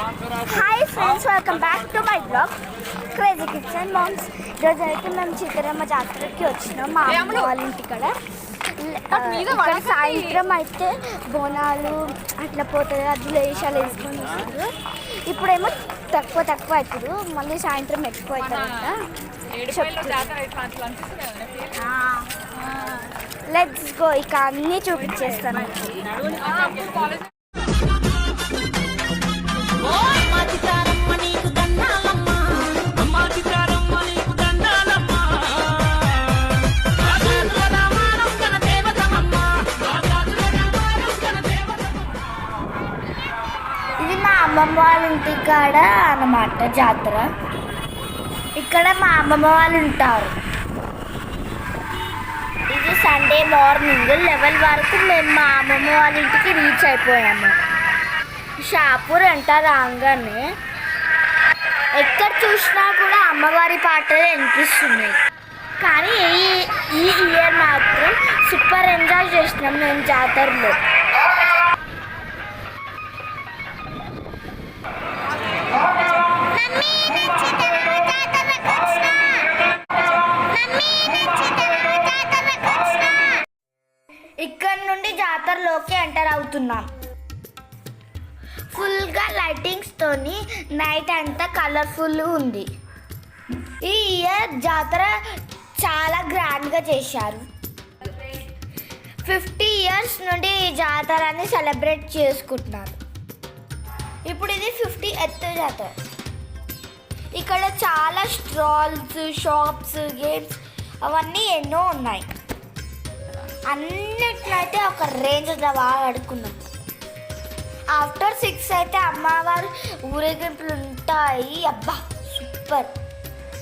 Hi friends welcome back to my blog crazy kids and moms ఈరోజు అయితే మేము చిత్రమ్మ జాతరకి వచ్చినాం మా అమ్మ వాళ్ళ ఇంటికాడ. ఇక్కడ సాయంత్రం అయితే బోనాలు అట్లా పోతుంది అది వేషాలు వేసుకొని వస్తారు. ఇప్పుడేమో తక్కువ తక్కువ అవుతుంది. మళ్ళీ సాయంత్రం ఎక్కువ అవుతారంట లెట్స్ గో ఇక అన్నీ చూపించేస్తాను. అమ్మమ్మ వాళ్ళ ఇంటి కాడ అన్నమాట జాతర. ఇక్కడ మా అమ్మమ్మ వాళ్ళు ఉంటారు. ఇది సండే మార్నింగ్ లెవెన్ వరకు మేము మా అమ్మమ్మ వాళ్ళ ఇంటికి రీచ్ అయిపోయాము. షాపూర్ అంట రాగానే ఎక్కడ చూసినా కూడా అమ్మవారి పాటలు వినిపిస్తున్నాయి. కానీ ఈ ఈ ఇయర్ మాత్రం సూపర్ ఎంజాయ్ చేసినాం మేము జాతరలో. ఎంటర్ ఫుల్గా లైటింగ్స్ తోని నైట్ అంతా కలర్ఫుల్ ఉంది. ఈ ఇయర్ జాతర చాలా గ్రాండ్గా చేశారు. ఫిఫ్టీ ఇయర్స్ నుండి ఈ జాతరని సెలబ్రేట్ చేసుకుంటున్నారు. ఇప్పుడు ఇది ఫిఫ్టీ ఎత్ జాతర. ఇక్కడ చాలా స్టాల్స్ షాప్స్ గేమ్స్ అవన్నీ ఎన్నో ఉన్నాయి. అన్నిట్లయితే ఒక రేంజ్ బాగా ఆడుకున్నాం. ఆఫ్టర్ సిక్స్ అయితే అమ్మవారు ఊరేగింపులు ఉంటాయి. అబ్బా సూపర్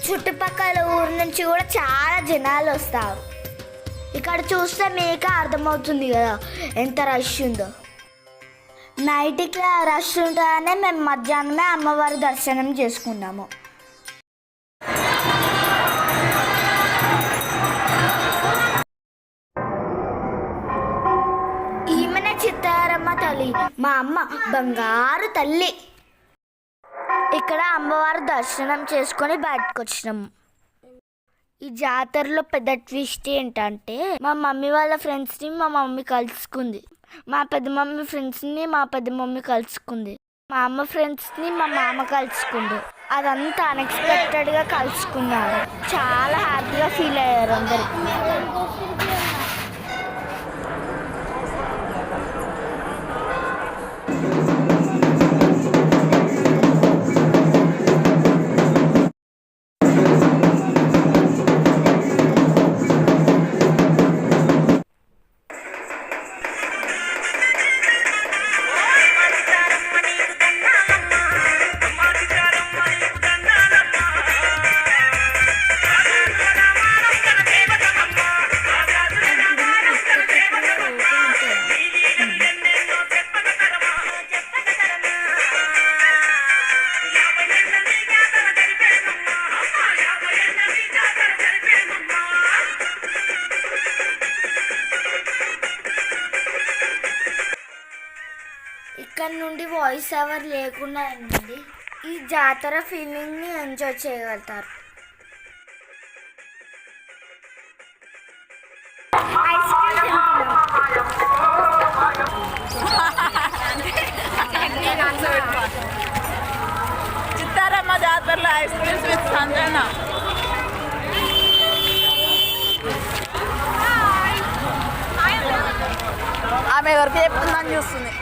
చుట్టుపక్కల ఊరు నుంచి కూడా చాలా జనాలు వస్తారు. ఇక్కడ చూస్తే మీకే అర్థమవుతుంది కదా ఎంత రష్ ఉందో. నైట్ రష్ ఉంటుందనే మేము మధ్యాహ్నమే అమ్మవారి దర్శనం చేసుకున్నాము. ఈమెనే తల్లి మా అమ్మ బంగారు తల్లి. ఇక్కడ అమ్మవారి దర్శనం చేసుకొని బయటకు వచ్చినాం. ఈ జాతరలో పెద్ద ట్విస్ట్ ఏంటంటే మా మమ్మీ వాళ్ళ ఫ్రెండ్స్ని మా మమ్మీ కలుసుకుంది. మా పెద్ద మమ్మీ ఫ్రెండ్స్ని మా పెద్ద మమ్మీ కలుసుకుంది. మా అమ్మ ఫ్రెండ్స్ని మా మామ కలుసుకుంది. అదంతా అన్ఎక్స్పెక్టెడ్గా కలుసుకున్నారు చాలా హ్యాపీగా ఫీల్ అయ్యారు అందరు. ఇక్కడ నుండి వాయిస్ ఓవర్ లేకుండా ఉంది ఈ జాతర ఫీలింగ్ని ఎంజాయ్ చేయగలుగుతారు. చిత్తారమ్మ జాతరలో ఐస్ క్రీమ్స్ విత్ సంజన. ఆమె ఎవరికి చెప్తుందని చూస్తుంది.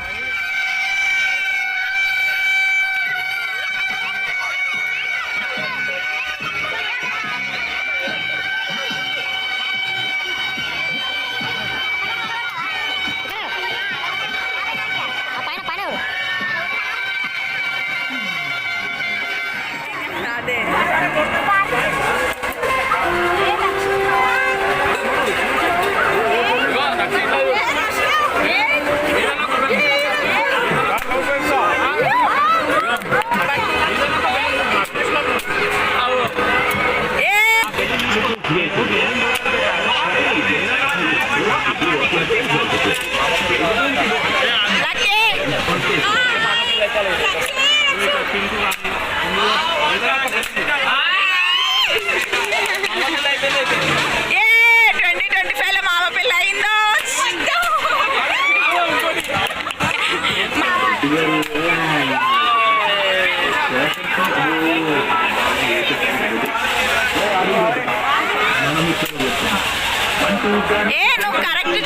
ఏ నువ్వు కరెక్ట్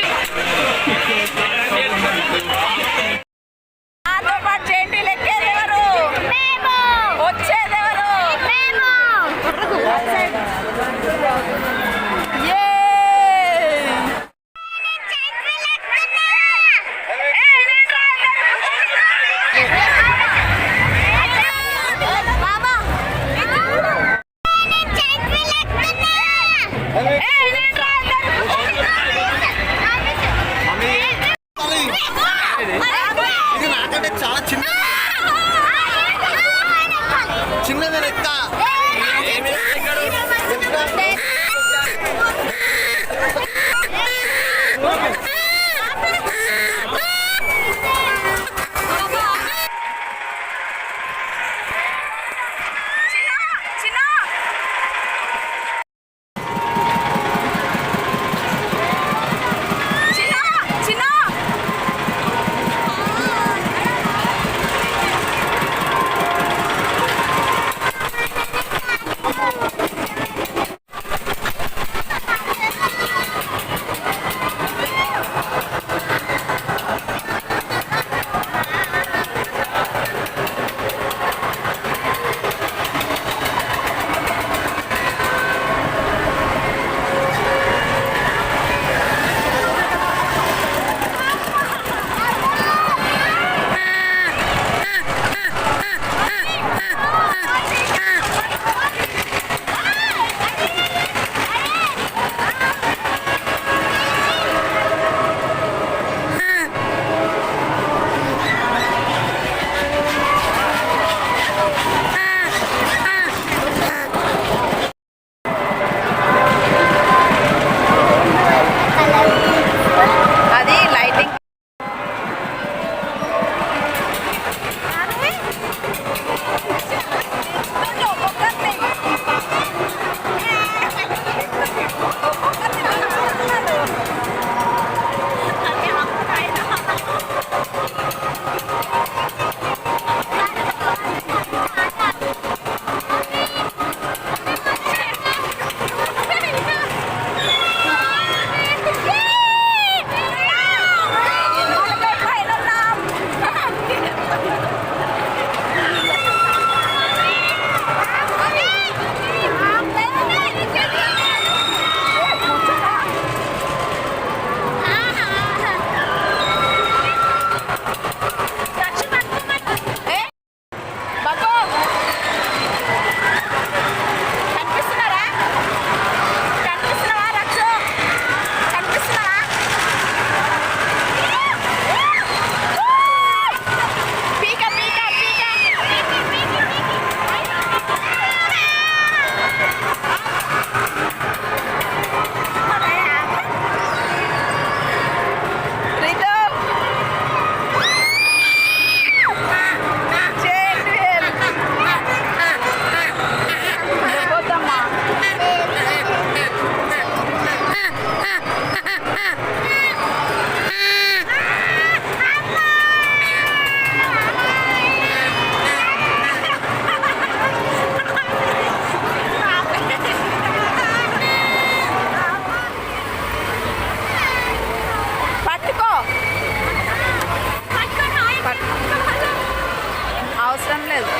అవసరం లేదు.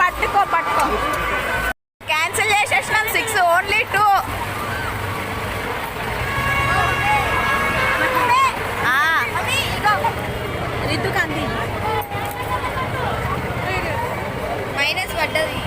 పట్టుకో పట్టుకో. క్యాన్సిల్ చేసేసినాం సిక్స్ ఓన్లీ టూ రితుకంది మైనస్ పడ్డది.